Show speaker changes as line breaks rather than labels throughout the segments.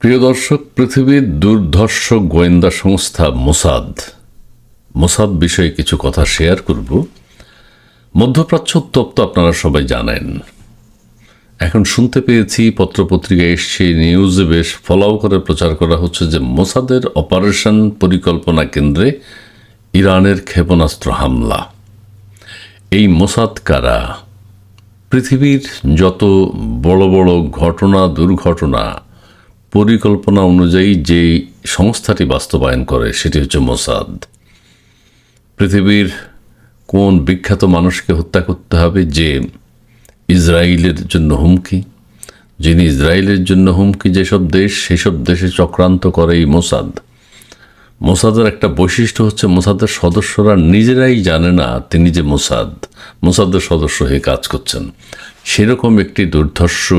প্রিয় দর্শক, পৃথিবীর দুর্ধর্ষ গোয়েন্দা সংস্থা মোসাদ। মোসাদ বিষয়ে কিছু কথা শেয়ার করব। মধ্যপ্রাচ্য উত্তপ্ত আপনারা সবাই জানেন। এখন শুনতে পেয়েছি পত্রপত্রিকায় এসছে, নিউজে বেশ ফলাও করে প্রচার করা হচ্ছে যে মোসাদের অপারেশন পরিকল্পনা কেন্দ্রে ইরানের ক্ষেপণাস্ত্র হামলা। এই মোসাদ কারা? পৃথিবীর যত বড় বড় ঘটনা, দুর্ঘটনা পরিকল্পনা অনুযায়ী যেই সংস্থাটি বাস্তবায়ন করে, সেটি হচ্ছে মোসাদ। পৃথিবীর কোন বিখ্যাত মানুষকে হত্যা করতে হবে যে ইসরায়েলের জন্য হুমকি? যিনি ইসরায়েলের জন্য হুমকি, যেসব দেশ, সেসব দেশে চক্রান্ত করে এই মোসাদ। মোসাদের একটা বৈশিষ্ট্য হচ্ছে মোসাদের সদস্যরা নিজেরাই জানে না তিনি যে মোসাদ। মোসাদের সদস্য হয়ে কাজ করছেন। সেরকম একটি দুর্ধর্ষ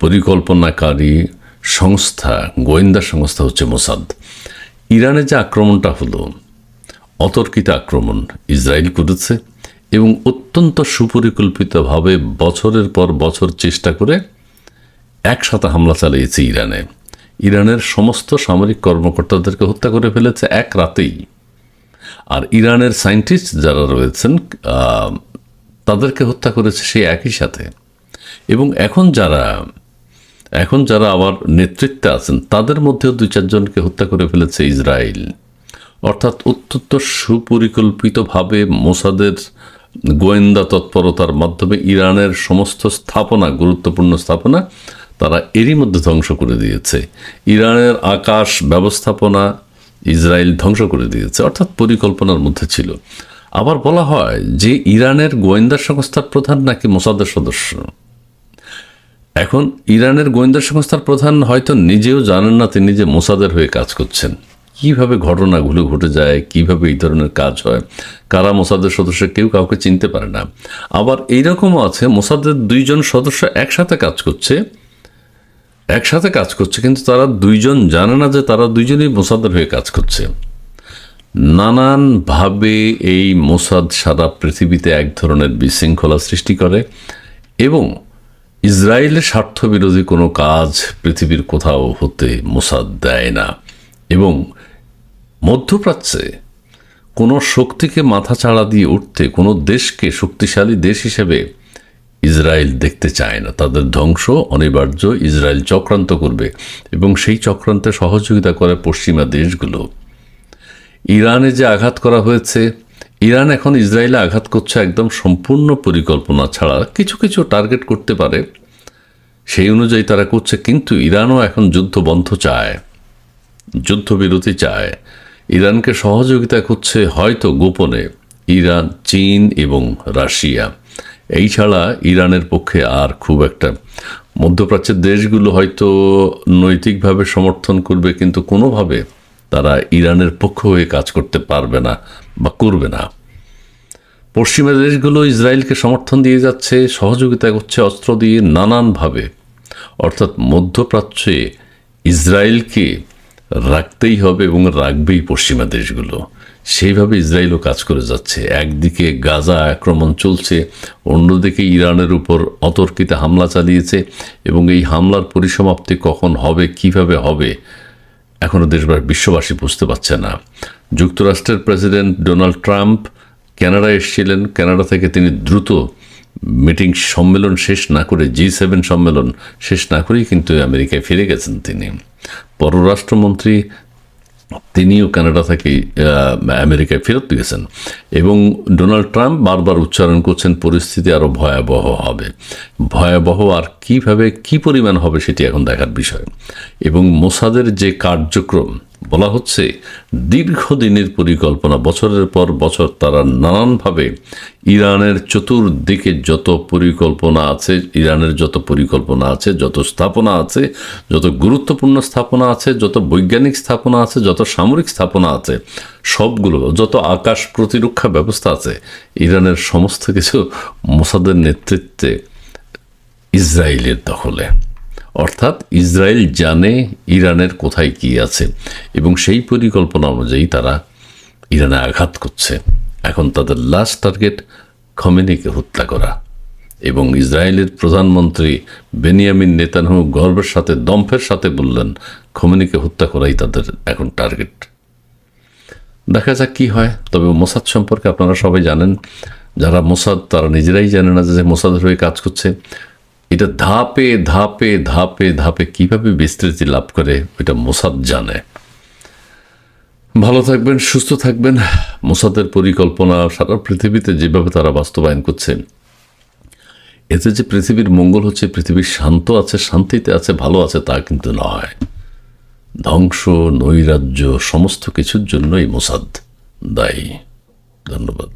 পরিকল্পনাকারী সংস্থা, গোয়েন্দা সংস্থা হচ্ছে মোসাদ। ইরানে যে আক্রমণটা হলো, অতর্কিত আক্রমণ ইসরায়েল করেছে এবং অত্যন্ত সুপরিকল্পিতভাবে বছরের পর বছর চেষ্টা করে একসাথে হামলা চালিয়েছে ইরানে। ইরানের সমস্ত সামরিক কর্মকর্তাদেরকে হত্যা করে ফেলেছে এক রাতেই। আর ইরানের সায়েন্টিস্ট যারা রয়েছেন তাদেরকে হত্যা করেছে সেই একই সাথে। এবং এখন যারা এখন যারা আবার নেতৃত্বে আছেন, তাদের মধ্যেও দুই চারজনকে হত্যা করে ফেলেছে ইসরায়েল। অর্থাৎ অত্যন্ত সুপরিকল্পিতভাবে মোসাদের গোয়েন্দা তৎপরতার মাধ্যমে ইরানের সমস্ত স্থাপনা, গুরুত্বপূর্ণ স্থাপনা, তারা এরই মধ্যে ধ্বংস করে দিয়েছে। ইরানের আকাশ ব্যবস্থাপনা ইসরায়েল ধ্বংস করে দিয়েছে, অর্থাৎ পরিকল্পনার মধ্যে ছিল। আবার বলা হয় যে, ইরানের গোয়েন্দা সংস্থার প্রধান নাকি মোসাদের সদস্য? এখন ইরানের গোয়েন্দা সংস্থার প্রধান হয়তো নিজেও জানেন না তিনি যে মোসাদের হয়ে কাজ করছেন। কীভাবে ঘটনাগুলো ঘটে যায়, কীভাবে এই ধরনের কাজ হয়, কারা মোসাদের সদস্য কেউ কাউকে চিনতে পারে না। আবার এইরকমও আছে, মোসাদের দুইজন সদস্য একসাথে কাজ করছে, একসাথে কাজ করছে, কিন্তু তারা দুইজন জানে না যে তারা দুইজনই মোসাদের হয়ে কাজ করছে। নানানভাবে এই মোসাদ সারা পৃথিবীতে এক ধরনের বিশৃঙ্খলা সৃষ্টি করে এবং ইসরায়েলের স্বার্থবিরোধী কোনো কাজ পৃথিবীর কোথাও হতে মোসাদ দেয় না। এবং মধ্যপ্রাচ্যে কোনো শক্তিকে মাথা চাড়া দিয়ে উঠতে, কোনো দেশকে শক্তিশালী দেশ হিসেবে ইসরায়েল দেখতে চায় না। তাদের ধ্বংস অনিবার্য, ইসরায়েল চক্রান্ত করবে। এবং সেই চক্রান্তে সহযোগিতা করে পশ্চিমা দেশগুলো। ইরানে যে আঘাত করা হয়েছে ইরান এখন ইসরায়েলে আঘাত করছে একদম সম্পূর্ণ পরিকল্পনা ছাড়া কিছু কিছু টার্গেট করতে পারে। সেই অনুযায়ী তারা করছে, কিন্তু ইরানও এখন যুদ্ধ বন্ধ চায়, যুদ্ধবিরতি চায়। ইরানকে সহযোগিতা করছে হয়তো গোপনে ইরান, চীন এবং রাশিয়া। এই ছাড়া ইরানের পক্ষে আর খুব একটা মধ্যপ্রাচ্যের দেশগুলো হয়তো নৈতিকভাবে সমর্থন করবে, কিন্তু কোনোভাবে তারা ইরানের পক্ষ হয়ে কাজ করতে পারবে না বা করবে না। পশ্চিমা দেশগুলো ইসরায়েলকে সমর্থন দিয়ে যাচ্ছে, সহযোগিতা করছে অস্ত্র দিয়ে নানানভাবে। অর্থাৎ মধ্যপ্রাচ্যে ইসরায়েলকে রাখতেই হবে এবং রাখবেই পশ্চিমা দেশগুলো। সেইভাবে ইসরায়েলও কাজ করে যাচ্ছে। একদিকে গাজা আক্রমণ চলছে, অন্যদিকে ইরানের উপর অতর্কিত হামলা চালিয়েছে এবং এই হামলার পরিসমাপ্তি কখন হবে, কীভাবে হবে এখনও দেশবার বিশ্ববাসী বুঝতে পারছে না। যুক্তরাষ্ট্রের প্রেসিডেন্ট ডোনাল্ড ট্রাম্প কানাডা এসেছিলেন। কানাডা থেকে তিনি দ্রুত মিটিং সম্মেলন শেষ না করে, জি সেভেন সম্মেলন শেষ না করেই কিন্তু আমেরিকায় ফিরে গেছেন তিনি। পররাষ্ট্রমন্ত্রী তিনিও কানাডা থেকে আমেরিকায় ফেরত গেছেন। এবং ডোনাল্ড ট্রাম্প বারবার উচ্চারণ করছেন, পরিস্থিতি আরও ভয়াবহ হবে। ভয়াবহ আর কীভাবে, কি পরিমাণ হবে সেটি এখন দেখার বিষয়। এবং মোসাদের যে কার্যক্রম বলা হচ্ছে, দীর্ঘদিনের পরিকল্পনা, বছরের পর বছর তারা নানানভাবে ইরানের চতুর্দিকে যত পরিকল্পনা আছে, ইরানের যত পরিকল্পনা আছে, যত স্থাপনা আছে, যত গুরুত্বপূর্ণ স্থাপনা আছে, যত বৈজ্ঞানিক স্থাপনা আছে, যত সামরিক স্থাপনা আছে, সবগুলো, যত আকাশ প্রতিরক্ষা ব্যবস্থা আছে, ইরানের সমস্ত কিছু মোসাদের নেতৃত্বে ইসরায়েলের দখলে। অর্থাৎ ইসরায়েল জানে ইরানের কোথায় কি আছে এবং সেই পরিকল্পনা অনুযায়ী তারা ইরানে আঘাত করছে। এখন তাদের লাস্ট টার্গেট খমেনিকে হত্যা করা এবং ইসরায়েলের প্রধানমন্ত্রী বেনিয়ামিন নেতানহু গর্বের সাথে দম্ফের সাথে বললেন, খমেনিকে হত্যা করাই তাদের এখন টার্গেট দেখা যাক কি হয়। তবে মোসাদ সম্পর্কে আপনারা সবাই জানেন, যারা মোসাদ তারা নিজেরাই জানে না যে মোসাদের হয়ে কাজ করছে। এটা ধাপে ধাপে ধাপে ধাপে কীভাবে বিস্তৃতি লাভ করে এটা মোসাদ জানে। ভালো থাকবেন, সুস্থ থাকবেন। মোসাদের পরিকল্পনা সারা পৃথিবীতে যেভাবে তারা বাস্তবায়ন করছে, এতে যে পৃথিবীর মঙ্গল হচ্ছে পৃথিবীর শান্ত আছে, শান্তিতে আছে, ভালো আছে তা কিন্তু নয়। ধ্বংস, নৈরাজ্য, সমস্ত কিছুর জন্যই মোসাদ দায়ী। ধন্যবাদ।